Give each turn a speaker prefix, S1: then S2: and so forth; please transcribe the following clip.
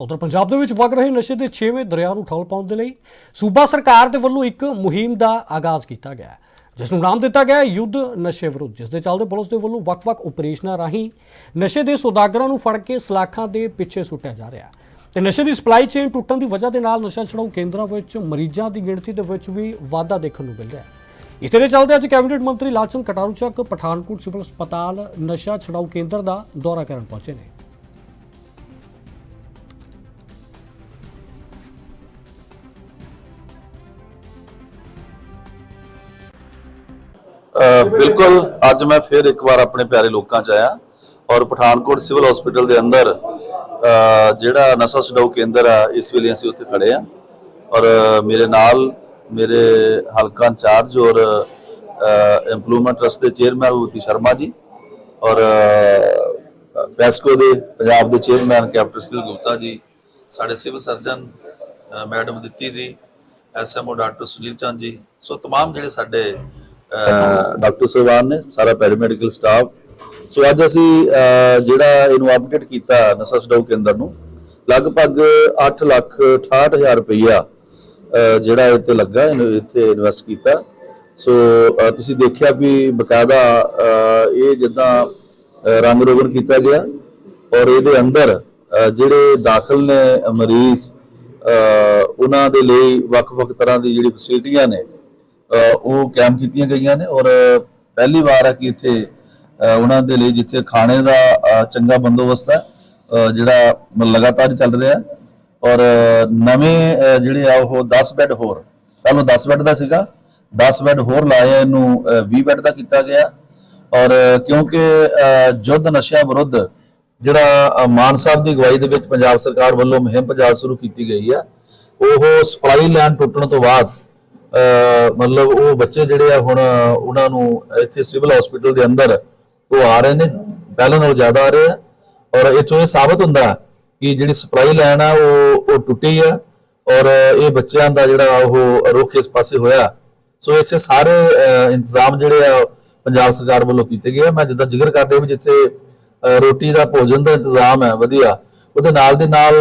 S1: ਉਧਰ ਪੰਜਾਬ ਦੇ ਵਿੱਚ ਵਗ ਰਹੇ ਨਸ਼ੇ ਦੇ 6ਵੇਂ ਦਰਿਆ ਨੂੰ ਠੱਲ ਪਾਉਣ ਦੇ ਲਈ ਸੂਬਾ ਸਰਕਾਰ ਦੇ ਵੱਲੋਂ ਇੱਕ ਮੁਹਿੰਮ ਦਾ ਆਗਾਜ਼ ਕੀਤਾ ਗਿਆ ਜਿਸ ਨੂੰ ਨਾਮ ਦਿੱਤਾ ਗਿਆ ਯੁੱਧ ਨਸ਼ੇ ਵਿਰੁੱਧ, ਜਿਸ ਦੇ ਚੱਲਦੇ ਪੁਲਿਸ ਦੇ ਵੱਲੋਂ ਵੱਖ-ਵੱਖ ਆਪਰੇਸ਼ਨਾਂ ਰਾਹੀਂ ਨਸ਼ੇ ਦੇ ਸੌਦਾਗਰਾਂ ਨੂੰ ਫੜ ਕੇ ਸਲਾਖਾਂ ਦੇ ਪਿੱਛੇ ਸੁੱਟਿਆ ਜਾ ਰਿਹਾ ਹੈ। ਤੇ ਨਸ਼ੇ ਦੀ ਸਪਲਾਈ ਚੇਨ ਟੁੱਟਣ ਦੀ ਵਜ੍ਹਾ ਦੇ ਨਾਲ ਨਸ਼ਾ ਛਡਾਊ ਕੇਂਦਰਾਂ ਵਿੱਚ ਮਰੀਜ਼ਾਂ ਦੀ ਗਿਣਤੀ ਦੇ ਵਿੱਚ ਵੀ ਵਾਧਾ ਦੇਖਣ ਨੂੰ ਮਿਲ ਰਿਹਾ ਹੈ। ਇਸੇ ਦੇ ਚੱਲਦੇ ਅੱਜ ਕੈਬਨਿਟ ਮੰਤਰੀ ਲਾਲਚੰਦ ਕਟਾਰੂ ਚੱਕ ਪਠਾਨਕੋਟ ਸਿਵਲ ਹਸਪਤਾਲ ਨਸ਼ਾ ਛਡਾਊ ਕੇਂਦਰ ਦਾ ਦੌਰਾ ਕਰਨ ਪਹੁੰਚੇ ਨੇ।
S2: ਬਿਲਕੁਲ ਅੱਜ ਮੈਂ ਫਿਰ ਇੱਕ ਵਾਰ ਆਪਣੇ ਪਿਆਰੇ ਲੋਕਾਂ ਚ ਆਇਆ ਔਰ ਪਠਾਨਕੋਟ ਸਿਵਲ ਹਸਪੀਟਲ ਦੇ ਅੰਦਰ ਅ, ਜਿਹੜਾ ਨਸ਼ਾ ਛਡਾਊ ਕੇਂਦਰ ਆ ਇਸ ਵੇਲੇ ਅਸੀਂ ਉੱਥੇ ਖੜੇ ਆ ਔਰ ਮੇਰੇ ਨਾਲ ਮੇਰੇ ਹਲਕਾ ਇੰਚਾਰਜ ਔਰ ਇੰਪਲੂਮੈਂਟ ਟਰਸਟ ਦੇ ਚੇਅਰਮੈਨ ਵਿਭੂਤੀ ਸ਼ਰਮਾ ਜੀ ਔਰ ਅ, ਪੈਸਕੋ ਦੇ ਪੰਜਾਬ ਦੇ ਚੇਅਰਮੈਨ ਕੈਪਟਨ ਸੁਨੀਲ ਗੁਪਤਾ ਜੀ ਸਾਡੇ ਸਿਵਲ ਸਰਜਨ ਅ, ਮੈਡਮ ਦਿੱਤੀ ਜੀ ਐਸਐਮਓ ਡਾਕਟਰ ਸੁਨੀਲ ਚੰਦ ਜੀ ਸੋ तमाम ਜਿਹੜੇ ਸਾਡੇ ਅ, ਡਾਕਟਰ ਸਾਹਿਬਾਨ ਨੇ, ਸਾਰਾ ਪੈਰਾਮੈਡੀਕਲ ਸਟਾਫ ਸੋ ਅੱਜ ਅਸੀਂ ਜਿਹੜਾ ਇਹਨੂੰ ਅਪਡੇਟ ਕੀਤਾ ਨਸ਼ਾ ਸਡਾਊ ਕੇਂਦਰ ਨੂੰ, ਲਗਭਗ 8 ਲੱਖ 68 ਹਜ਼ਾਰ ਰੁਪਈਆ ਜਿਹੜਾ ਇੱਥੇ ਲੱਗਾ, ਇਹਨੂੰ ਇੱਥੇ ਇਨਵੈਸਟ ਕੀਤਾ। ਸੋ ਤੁਸੀਂ ਦੇਖਿਆ ਵੀ ਬਕਾਇਦਾ ਇਹ ਜਿੱਦਾਂ ਰੰਗ ਰੋਗਨ ਕੀਤਾ ਗਿਆ ਔਰ ਇਹਦੇ ਅੰਦਰ ਜਿਹੜੇ ਦਾਖਲ ਨੇ ਮਰੀਜ਼ ਉਹਨਾਂ ਦੇ ਲਈ ਵੱਖ-ਵੱਖ ਤਰ੍ਹਾਂ ਦੀ ਜਿਹੜੀ ਫੈਸਿਲਿਟੀਆਂ ਨੇ ਉਹ ਕੈਂਪ ਕੀਤੀਆਂ ਗਈਆਂ ਨੇ ਔਰ ਪਹਿਲੀ ਵਾਰ ਹੈ ਕਿ ਇੱਥੇ ਉਹਨਾਂ ਦੇ ਲਈ ਜਿੱਥੇ ਖਾਣੇ ਦਾ ਚੰਗਾ ਬੰਦੋਬਸਤ ਹੈ ਜਿਹੜਾ ਲਗਾਤਾਰ ਚੱਲ ਰਿਹਾ ਔਰ ਨਵੇਂ ਜਿਹੜੇ ਆ ਉਹ 10 ਬੈੱਡ ਹੋਰ ਪਹਿਲਾਂ 10 ਬੈੱਡ ਦਾ ਸੀਗਾ 10 ਬੈੱਡ ਹੋਰ ਲਾਏ ਇਹਨੂੰ ਅ, 20 ਬੈੱਡ ਦਾ ਕੀਤਾ ਗਿਆ। ਔਰ ਕਿਉਂਕਿ ਅ, ਯੁੱਧ ਨਸ਼ਿਆਂ ਵਿਰੁੱਧ ਜਿਹੜਾ ਮਾਨ ਸਾਹਿਬ ਦੀ ਅਗਵਾਈ ਦੇ ਵਿੱਚ ਪੰਜਾਬ ਸਰਕਾਰ ਵੱਲੋਂ ਮੁਹਿੰਮ ਪੰਜਾਬ ਸ਼ੁਰੂ ਕੀਤੀ ਗਈ ਆ ਉਹ ਸਪਲਾਈ ਲਾਈਨ ਟੁੱਟਣ ਤੋਂ ਬਾਅਦ ਮਤਲਬ ਉਹ ਬੱਚੇ ਜਿਹੜੇ ਆ ਹੁਣ, ਉਹਨਾਂ ਨੂੰ ਇੱਥੇ ਸਿਵਲ ਹਸਪੀਟਲ ਦੇ ਅੰਦਰ ਉਹ ਆ ਰਹੇ ਨੇ, ਪਹਿਲਾਂ ਨਾਲੋਂ ਜ਼ਿਆਦਾ ਆ ਰਹੇ ਆ। ਔਰ ਇੱਥੋਂ ਇਹ ਸਾਬਤ ਹੁੰਦਾ ਕਿ ਜਿਹੜੀ ਸਪਲਾਈ ਲਾਈਨ ਆ, ਉਹ ਉਹ ਟੁੱਟੀ ਆ। ਔਰ ਇਹ ਬੱਚਿਆਂ ਦਾ ਜਿਹੜਾ ਉਹ ਰੁਖ ਇਸ ਪਾਸੇ ਹੋਇਆ। ਸੋ ਇੱਥੇ ਸਾਰੇ ਇੰਤਜ਼ਾਮ ਜਿਹੜੇ ਆ, ਪੰਜਾਬ ਸਰਕਾਰ ਵੱਲੋਂ ਕੀਤੇ ਗਏ ਆ। ਮੈਂ ਜਿੱਦਾਂ ਜ਼ਿਕਰ ਕਰਦੇ ਵੀ ਜਿੱਥੇ ਰੋਟੀ ਦਾ ਭੋਜਨ ਦਾ ਇੰਤਜ਼ਾਮ ਹੈ ਵਧੀਆ। ਉਹਦੇ ਨਾਲ ਦੇ ਨਾਲ